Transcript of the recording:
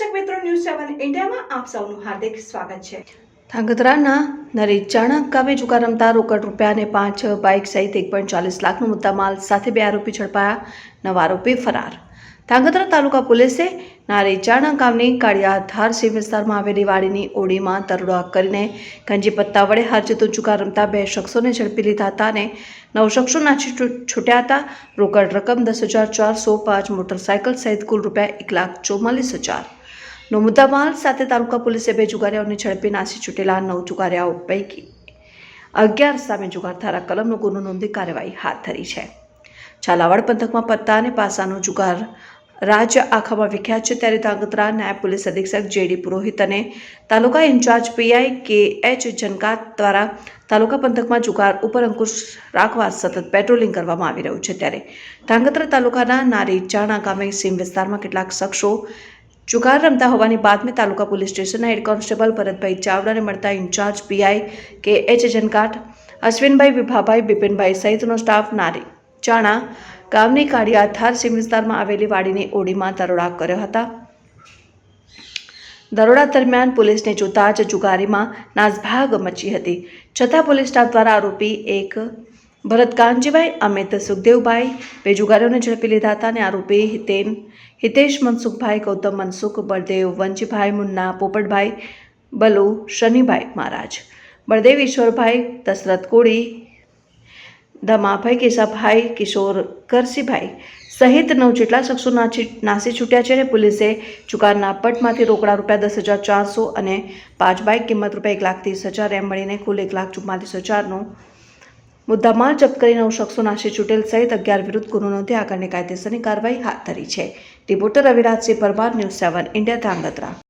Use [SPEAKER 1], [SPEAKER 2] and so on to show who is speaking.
[SPEAKER 1] News સેવન ઇન્ડિયામાં આપ સૌનું હાર્દિક સ્વાગત છે.
[SPEAKER 2] ધાંગધ્રાના નરેશ ચાણક ગામે જુગાર રમતા રોકડ રૂપિયા અને પાંચ બાઇક સહિત એક પોઈન્ટ ચાલીસ લાખનો મુદ્દામાલ સાથે બે આરોપી ઝડપાયા, નવા આરોપી ફરાર. ધાંગધ્રા તાલુકા પોલીસે નારેચાણા ગામની કાળિયાધાર સિંહ વિસ્તારમાં આવેલી વાડીની ઓડીમાં દરોડા કરીને ગંજી પત્તા વડે જતો જુગાર રમતા બે શખ્સોને ઝડપી લીધા હતા અને નવ શખ્સો નાસી છૂટ્યા હતા. રોકડ રકમ દસ હજાર ચારસો પાંચ મોટરસાયકલ સહિત કુલ રૂપિયા એક લાખ ચોમાલીસ હજાર નો મુદ્દામાલ સાથે તાલુકા પોલીસે બે જુગારીઓને ઝડપી નાસી છૂટેલા નવ જુગારીઓ પૈકી અગિયાર સામે જુગાર ધારા કલમનો ગુનો નોંધી કાર્યવાહી હાથ ધરી છે. ઝાલાવાડ પંથકમાં પત્તા અને પાસાનો જુગાર રાજ્ય આખામાં વિખ્યાત છે. ત્યારે ધાંગધ્રા નાયબ પોલીસ અધિક્ષક જેડી પુરોહિત અને taluka in-charge PI K H Jankat દ્વારા તાલુકા પંથકમાં જુગાર ઉપર અંકુશ રાખવા સતત પેટ્રોલિંગ કરવામાં આવી રહ્યું છે. ત્યારે ધાંગધ્રા તાલુકાના નારી ચાણા ગામે સીમ વિસ્તારમાં કેટલાક શખ્સો જુગાર રમતા હોવાની બાતમી તાલુકા પોલીસ સ્ટેશનના હેડ કોન્સ્ટેબલ ભરતભાઈ ચાવડાને મળતા in-charge PI K H Jankat, Ashwinbhai Vibhabhai, Bipinbhai સહિતનો સ્ટાફ નારી. ચાણા ગામની કાળિયા થાર સીમ વિસ્તારમાં આવેલી વાડીની ઓડીમાં દરોડા કર્યો હતા. દરોડા દરમિયાન પોલીસને જોતા જ જુગારીમાં નાસભાગ મચી હતી. છતાં પોલીસ સ્ટાફ દ્વારા આરોપી એક ભરત કાનજીભાઈ અમિત સુખદેવભાઈ બે જુગારીઓને ઝડપી લીધા હતા અને આરોપી હિતેન, હિતેશ મનસુખભાઈ, ગૌતમ મનસુખ, બળદેવ વંજીભાઈ મુન્ના પોપટભાઈ, બલુ શનિભાઈ મહારાજ, બળદેવ ઈશ્વરભાઈ, દશરથ કોળી, ધમાભાઈ કેશાભાઈ કિશોર કરસીભાઈ સહિત નવ જેટલા શખ્સો નાસી છૂટ્યા છે અને પોલીસે ચુકારના પટમાંથી રોકડા રૂપિયા દસ હજાર ચારસો અને પાંચ બાઇક કિંમત રૂપિયા એક લાખ ત્રીસ હજાર એમ મળીને કુલ એક લાખ ચુમ્માલીસ હજારનો મુદ્દામાલ જપ્ત કરી નવ શખ્સો નાશી છૂટેલ સહિત અગિયાર વિરુદ્ધ ગુનો નોંધી આગળની કાયદેસરની કાર્યવાહી હાથ ધરી છે. Reporter Ravirajsinh Parmar, news seven, India Dhrangadhra